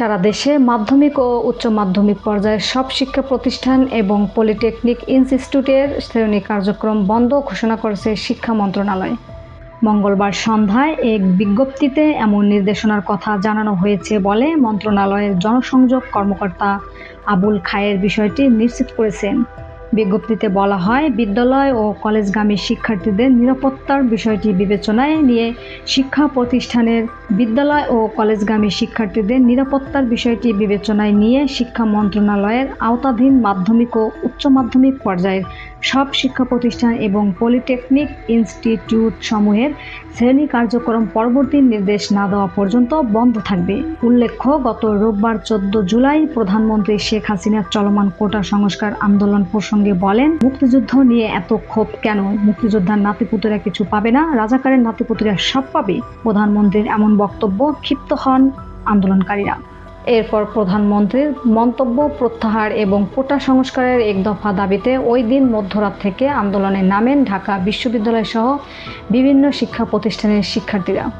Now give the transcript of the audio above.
সারা দেশে মাধ্যমিক ও উচ্চ মাধ্যমিক পর্যায়ের সব শিক্ষা প্রতিষ্ঠান এবং পলিটেকনিক ইনস্টিটিউটের শ্রেণি কার্যক্রম বন্ধ ঘোষণা করেছে শিক্ষা মন্ত্রণালয়। মঙ্গলবার সন্ধ্যায় এক বিজ্ঞপ্তিতে এমন নির্দেশনার কথা জানানো হয়েছে বলে মন্ত্রণালয়ের জনসংযোগ কর্মকর্তা আবুল খায়ের বিষয়টি নিশ্চিত করেছেন। বিজ্ঞপ্তিতে বলা হয়, বিদ্যালয় ও কলেজগামী শিক্ষার্থীদের নিরাপত্তার বিষয়টি বিবেচনায় নিয়ে শিক্ষা প্রতিষ্ঠানের বিদ্যালয় ও কলেজগামী শিক্ষার্থীদের নিরাপত্তার বিষয়টি বিবেচনায় নিয়ে শিক্ষা মন্ত্রণালয়ের আওতাধীন মাধ্যমিক ও উচ্চ মাধ্যমিক পর্যায়ের সব শিক্ষা প্রতিষ্ঠান এবং পলিটেকনিক ইনস্টিটিউট সমূহের শ্রেণি কার্যক্রম পরবর্তী নির্দেশ না দেওয়া পর্যন্ত বন্ধ থাকবে। উল্লেখ্য, গত রোববার চোদ্দ জুলাই প্রধানমন্ত্রী শেখ হাসিনার চলমান কোটা সংস্কার আন্দোলন প্রসঙ্গে বলেন, মুক্তিযুদ্ধ নিয়ে এত ক্ষোভ কেন? মুক্তিযোদ্ধার নাতিপুতরা কিছু পাবে না, রাজাকারের নাতিপুতরা সব পাবে। প্রধানমন্ত্রীর এমন বক্তব্য ক্ষিপ্ত হন আন্দোলনকারীরা। এরপর প্রধানমন্ত্রীর মন্তব্য প্রত্যাহার এবং কোটা সংস্কারের এক দফা দাবিতে ওই দিন মধ্যরাত থেকে আন্দোলনে নামেন ঢাকা বিশ্ববিদ্যালয় সহ বিভিন্ন শিক্ষা প্রতিষ্ঠানের শিক্ষার্থীরা।